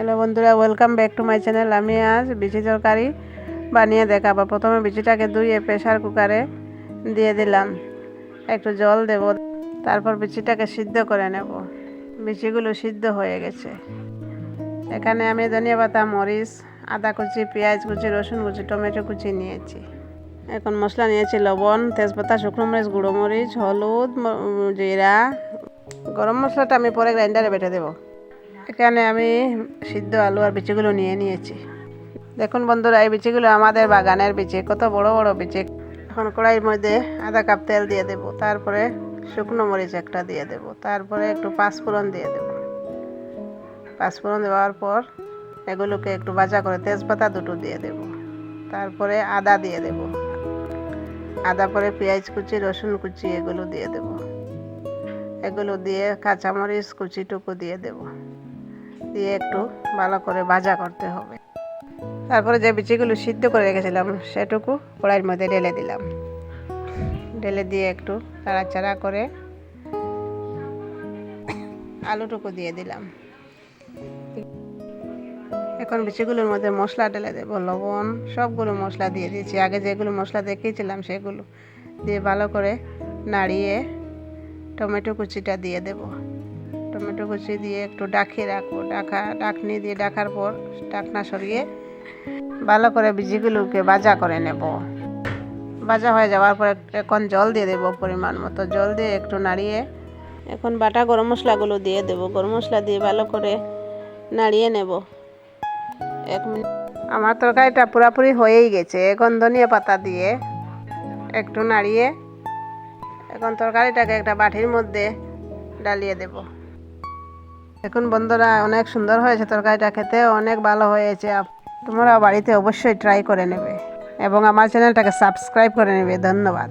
Hello বন্ধুরা welcome back to my channel আমি আজ বিচি তরকারি বানিয়ে দেখাবো। প্রথমে বিচিটাকে ধুয়ে প্রেশার কুকারে দিয়ে দিলাম। একটু জল দেব, তারপর বিচিটাকে সিদ্ধ করে নেব। বিচিগুলো সিদ্ধ হয়ে গেছে। এখানে আমি ধনিয়া পাতা, মরিচ, আদা কুচি, পেঁয়াজ কুচি, রসুন কুচি, টমেটো কুচি নিয়েছি। এখন মশলা নিয়েছি লবণ, তেজপাতা, শুকনো মরিচ, গুঁড়ো মরিচ, হলুদ জিরা। গরম মশলাটা আমি পরে গ্রাইন্ডারে বেটে দেবো। এখানে আমি সিদ্ধ আলু আর বিচিগুলো নিয়ে নিয়েছি। দেখুন বন্ধুরা, এই বিচিগুলো আমাদের বাগানের বিচি, কত বড় বড় বিচি। এখন কড়াইয়ের মধ্যে আধা কাপ তেল দিয়ে দেব, তারপরে শুকনো মরিচ একটা দিয়ে দেব, তারপরে একটু পাঁচফোড়ন দিয়ে দেব। পাঁচফোড়ন দেওয়ার পর এগুলোকে একটু ভাজা করে তেজপাতা দুটো দিয়ে দেব, তারপরে আদা দিয়ে দেব। আদা পরে পেঁয়াজ কুচি, রসুন কুচি, এগুলো দিয়ে দেব। এগুলো দিয়ে কাঁচামরিচ কুচিটুকু দিয়ে দেব। দিয়ে একটু ভালো করে ভাজা করতে হবে। তারপরে যে বিচিগুলো সিদ্ধ করে রেখেছিলাম, সেটুকু কড়াইয়ের মধ্যে ঢেলে দিলাম। ঢেলে দিয়ে একটু নাড়াচাড়া করে আলুটুকু দিয়ে দিলাম। এখন বিচিগুলোর মধ্যে মশলা ঢেলে দেবো, লবণ, সবগুলো মশলা দিয়ে দিয়েছি। আগে যেগুলো মশলা দেখিয়েছিলাম, সেগুলো দিয়ে ভালো করে নাড়িয়ে টমেটো কুচিটা দিয়ে দেব। টমেটো কুচি দিয়ে একটু ডাকিয়ে রাখব। ডাকা, ডাকনি দিয়ে ডাকার পর ডাকনা সরিয়ে ভালো করে বীজগুলোকে ভাজা করে নেব। ভাজা হয়ে যাওয়ার পর এখন জল দিয়ে দেবো পরিমাণ মতো। জল দিয়ে একটু নাড়িয়ে এখন বাটা গরম মশলাগুলো দিয়ে দেবো। গরম মশলা দিয়ে ভালো করে নাড়িয়ে নেব। এক মিনিট। আমার তরকারিটা পুরাপুরি হয়েই গেছে। এখন ধনিয়া পাতা দিয়ে একটু নাড়িয়ে এখন তরকারিটাকে একটা বাটির মধ্যে ডালিয়ে দেব। এখন বন্ধুরা অনেক সুন্দর হয়েছে তরকারিটা খেতে, অনেক ভালো হয়েছে। তোমরা বাড়িতে অবশ্যই ট্রাই করে নেবে এবং আমার চ্যানেলটাকে সাবস্ক্রাইব করে নেবে। ধন্যবাদ।